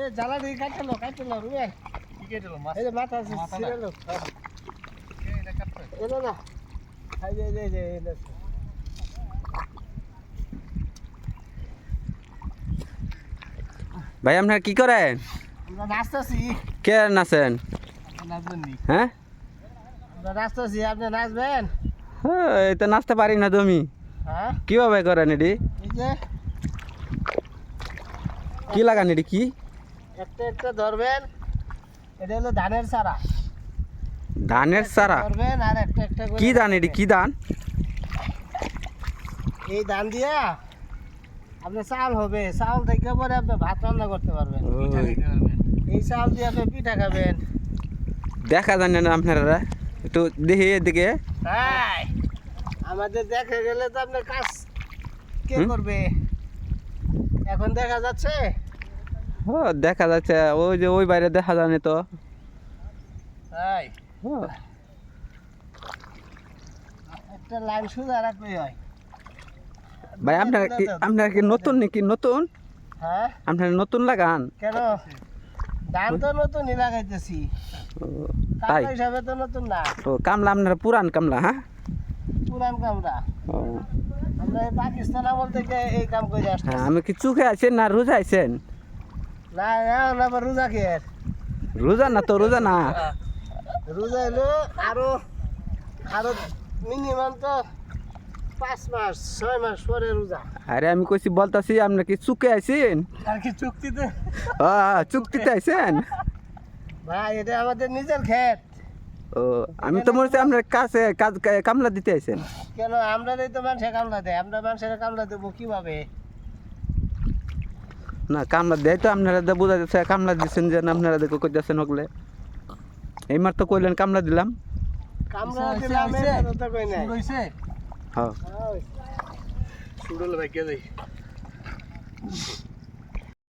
এ জ্বালা দিয়ে কাটলো কাটলো রুবেল। কি কেটেলো? মাছ? এই মাথা আছে এই এটা এ না না ভাই আপনার কি করেন? আমরা নাচতেছি। কে নাচেন? নাচবেন নি? হ্যাঁ? আমরা নাচতেছি আপনি নাচবেন? হ্যাঁ, এই তো নাচতে পারি না তুমি। হ্যাঁ? কীভাবে করেন এটি? কি লাগান এটি কি? একটা একটা ধরবেন। এটা হলো ধানের চারা। ধানের সারা ধরবেন আর একটা একটা কি ধান এটি? কি ধান? এই ধান দিয়া আপনি চাল হবে। চাল থেকে পরে আপনি ভাত রান্না করতে পারবেন। এই চাল দিয়ে আপনি পিঠা খাবেন। দেখা জানেন না আপনারা। একটু দেখি এদিকে। তাই আমাদের দেখা গেলে তো আপনার কাজ কে করবে? এখন দেখা যাচ্ছে দেখা যাচ্ছে ওই যে ওই বাইরে দেখা জানে তো। তাই ও, একটা লাইন সুদা রাখলে হয়। ভাই আপনার কি আপনার কি নতুন নাকি নতুন? হ্যাঁ? আপনার নতুন লাগান? কেন? ধান তো নতুনই লাগাইতেছি। তাই? হিসাবে তো নতুন না। কামলা আপনার পুরান কামলা হ্যাঁ? পুরান কামরা ও, আমরা এই পাকিস্তান আমল থেকে এই কাম করে আসছি হ্যাঁ আমি কি চুখে আছেন না রোজা আছেন? না এখন আবার রোজা খেয়ে রোজা না তো রোজা না? রোজা এলো আরও আরও মিনিমাম তো পাঁচ মাস ছয় মাস পরে রোজা আরে আমি কইছি বলতাছি আপনি কি চুকে আছেন আর কি চুক্তিতে? চুক্তিতে আছেন ভাই এটা আমাদের নিজের ক্ষেত ও আমি তো মনে হচ্ছে আপনার কাছে কাজ কামলা দিতে আছেন কেন আমরা তো মানুষের কামলা দেয় আমরা মানুষের কামলা দেবো কীভাবে? না কামলা দেয় তো আপনারা তো বোঝা যাচ্ছে কামলা দিচ্ছেন যে আপনারা দেখো কইতেছেন ওগুলো। এইমার তো কইলেন কামলা দিলাম। কামলা দিলাম হইছে, এর কথা কই নাই। শুরু হইছে? হ্যাঁ।